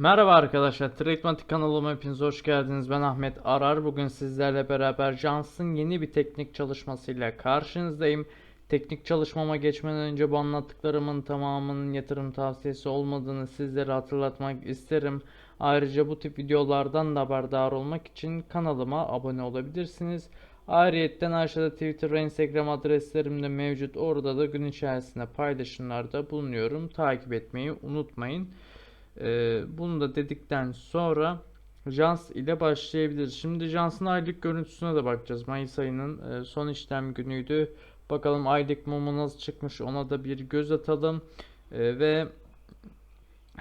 Merhaba arkadaşlar, Trademantik kanalıma hepiniz hoş geldiniz. Ben Ahmet Arar. Bugün sizlerle beraber Johnson yeni bir teknik çalışmasıyla karşınızdayım. Teknik çalışmama geçmeden önce bu anlattıklarımın tamamının yatırım tavsiyesi olmadığını sizlere hatırlatmak isterim. Ayrıca bu tip videolardan da haberdar olmak için kanalıma abone olabilirsiniz. Ayrıyetten aşağıda Twitter ve Instagram adreslerim de mevcut. Orada da gün içerisinde paylaşımlarda bulunuyorum. Takip etmeyi unutmayın. Ee, bunu da dedikten sonra Jans ile başlayabiliriz. Şimdi Jans'ın aylık görüntüsüne de bakacağız. Mayıs ayının e, son işlem günüydü. Bakalım aylık mumu nasıl çıkmış ona da bir göz atalım. E, ve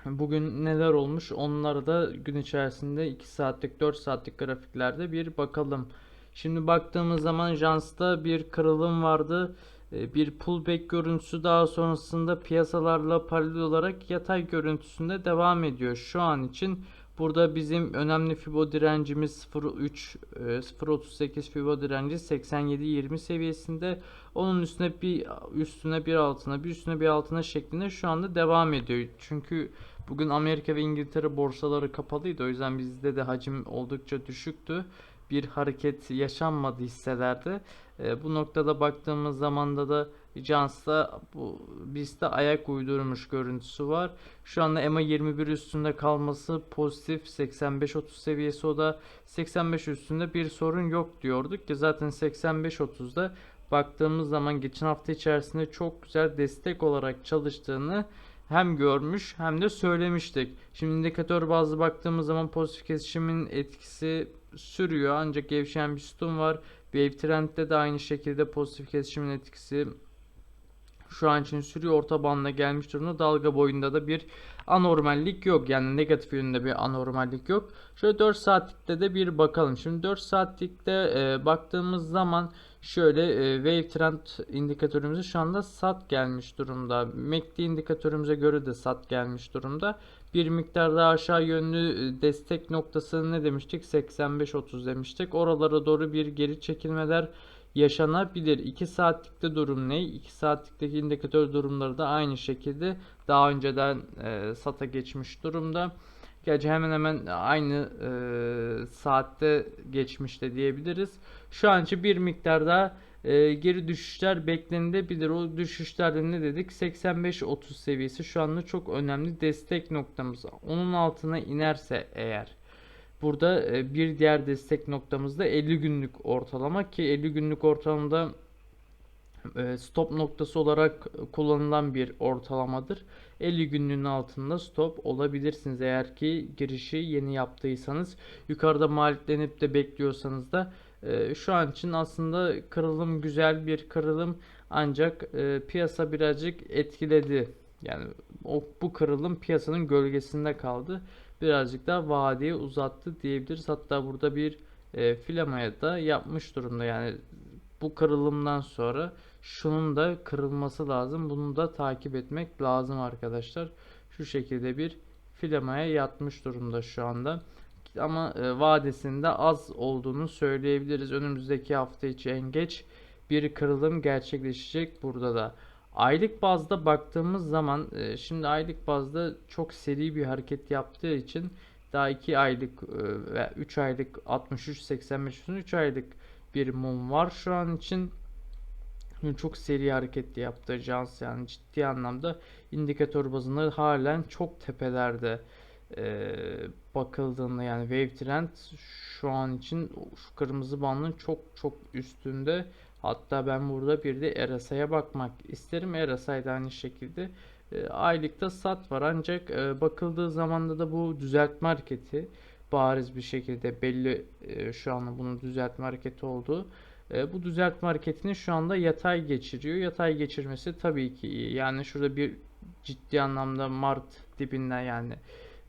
bugün neler olmuş onlara da gün içerisinde 2 saatlik 4 saatlik grafiklerde bir bakalım. Şimdi baktığımız zaman Jans'ta bir kırılım vardı. E, Bir pullback görüntüsü daha sonrasında piyasalarla paralel olarak yatay görüntüsünde devam ediyor. Şu an için burada bizim önemli Fibo direncimiz 0.3 e, 0.38 Fibo direnci 87.20 seviyesinde. Onun üstüne bir üstüne bir altına bir üstüne bir altına şeklinde şu anda devam ediyor. Çünkü bugün Amerika ve İngiltere borsaları kapalıydı. O yüzden bizde de hacim oldukça düşüktü bir hareket yaşanmadı hisselerde. E, bu noktada baktığımız zamanda da Jans'ta bu BIST'te ayak uydurmuş görüntüsü var. Şu anda EMA 21 üstünde kalması pozitif 85-30 seviyesi o da 85 üstünde bir sorun yok diyorduk ki zaten 85-30'da baktığımız zaman geçen hafta içerisinde çok güzel destek olarak çalıştığını hem görmüş hem de söylemiştik. Şimdi indikatör bazlı baktığımız zaman pozitif kesişimin etkisi sürüyor ancak gevşeyen bir sütun var. Wave trendde de aynı şekilde pozitif kesişimin etkisi şu an için sürüyor orta bandına gelmiş durumda. Dalga boyunda da bir anormallik yok. Yani negatif yönünde bir anormallik yok. Şöyle 4 saatlikte de bir bakalım. Şimdi 4 saatlikte e, baktığımız zaman şöyle e, wave trend indikatörümüzü şu anda sat gelmiş durumda. MACD indikatörümüze göre de sat gelmiş durumda. Bir miktar daha aşağı yönlü e, destek noktası ne demiştik? 85-30 demiştik. Oralara doğru bir geri çekilmeler yaşanabilir. 2 saatlikte durum ne? 2 saatlikteki indikatör durumları da aynı şekilde daha önceden e, SATA geçmiş durumda. Gerçi hemen hemen aynı e, saatte geçmişte diyebiliriz. Şu an için bir miktar daha e, geri düşüşler beklenilebilir. O düşüşlerde ne dedik? 85-30 seviyesi şu anda çok önemli destek noktamız. Onun altına inerse eğer Burada e, bir diğer destek noktamız da 50 günlük ortalama ki 50 günlük ortalamada stop noktası olarak kullanılan bir ortalamadır. 50 günlüğün altında stop olabilirsiniz eğer ki girişi yeni yaptıysanız. Yukarıda maliyetlenip de bekliyorsanız da e, şu an için aslında kırılım güzel bir kırılım ancak piyasa birazcık etkiledi. Yani bu kırılım piyasanın gölgesinde kaldı birazcık daha vadeye uzattı diyebiliriz. Hatta burada bir e, filamaya da yapmış durumda. Yani bu kırılımdan sonra şunun da kırılması lazım. Bunu da takip etmek lazım arkadaşlar. Şu şekilde bir filamaya yatmış durumda şu anda. Ama e, vadesinde az olduğunu söyleyebiliriz. Önümüzdeki hafta içi en geç bir kırılım gerçekleşecek burada da. Aylık bazda baktığımız zaman e, şimdi aylık bazda çok seri bir hareket yaptığı için daha 2 aylık e, ve 3 aylık 63 85 3 aylık bir mum var şu an için çok seri hareket yaptı Jans yani ciddi anlamda indikatör bazında halen çok tepelerde e, bakıldığında yani wave trend şu an için şu kırmızı bandın çok çok üstünde Hatta ben burada bir de RSI'ye bakmak isterim. RSI de aynı şekilde e, aylıkta sat var. Ancak e, bakıldığı zamanda da bu düzeltme hareketi bariz bir şekilde belli e, şu anda bunun düzeltme hareketi olduğu. E, bu düzeltme hareketini şu anda yatay geçiriyor. Yatay geçirmesi tabii ki iyi. Yani şurada bir ciddi anlamda Mart dibinden yani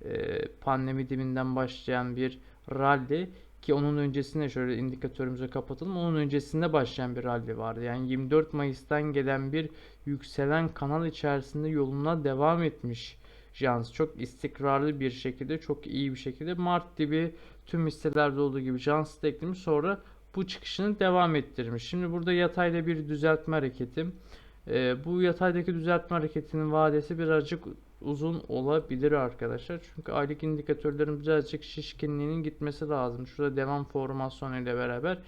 e, pandemi dibinden başlayan bir rally ki onun öncesinde şöyle indikatörümüzü kapatalım. Onun öncesinde başlayan bir rally vardı. Yani 24 Mayıs'tan gelen bir yükselen kanal içerisinde yoluna devam etmiş. Jans çok istikrarlı bir şekilde, çok iyi bir şekilde Mart gibi tüm hisselerde olduğu gibi Jans da eklemiş. Sonra bu çıkışını devam ettirmiş. Şimdi burada yatayda bir düzeltme hareketi. Ee, bu yataydaki düzeltme hareketinin vadesi birazcık uzun olabilir arkadaşlar. Çünkü aylık indikatörlerin birazcık şişkinliğinin gitmesi lazım. Şurada devam formasyonu ile beraber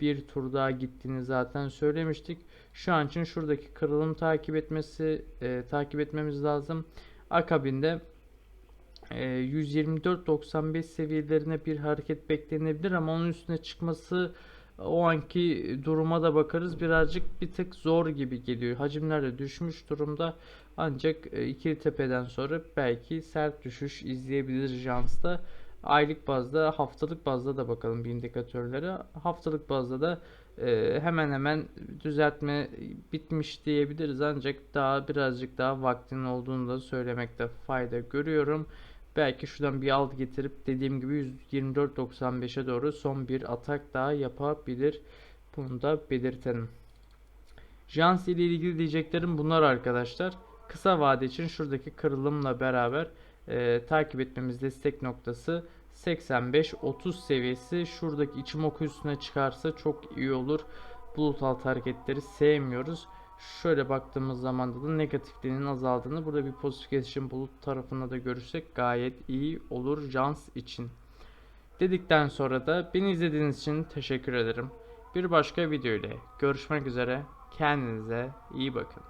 bir tur daha gittiğini zaten söylemiştik. Şu an için şuradaki kırılım takip etmesi e, takip etmemiz lazım. Akabinde e, 124.95 seviyelerine bir hareket beklenebilir ama onun üstüne çıkması o anki duruma da bakarız. Birazcık bir tık zor gibi geliyor. Hacimler de düşmüş durumda. Ancak e, ikili tepeden sonra belki sert düşüş izleyebilir Jans'ta. Aylık bazda, haftalık bazda da bakalım bir indikatörlere. Haftalık bazda da e, hemen hemen düzeltme bitmiş diyebiliriz. Ancak daha birazcık daha vaktinin olduğunu da söylemekte fayda görüyorum. Belki şuradan bir alt getirip dediğim gibi 124.95'e doğru son bir atak daha yapabilir. Bunu da belirtelim. Jans ile ilgili diyeceklerim bunlar arkadaşlar. Kısa vade için şuradaki kırılımla beraber e, takip etmemiz destek noktası 85-30 seviyesi. Şuradaki içim üstüne çıkarsa çok iyi olur. Bulut altı hareketleri sevmiyoruz. Şöyle baktığımız zaman da negatifliğinin azaldığını burada bir pozitif geçişin bulut tarafında da görürsek gayet iyi olur Jans için. Dedikten sonra da beni izlediğiniz için teşekkür ederim. Bir başka video ile görüşmek üzere. Kendinize iyi bakın.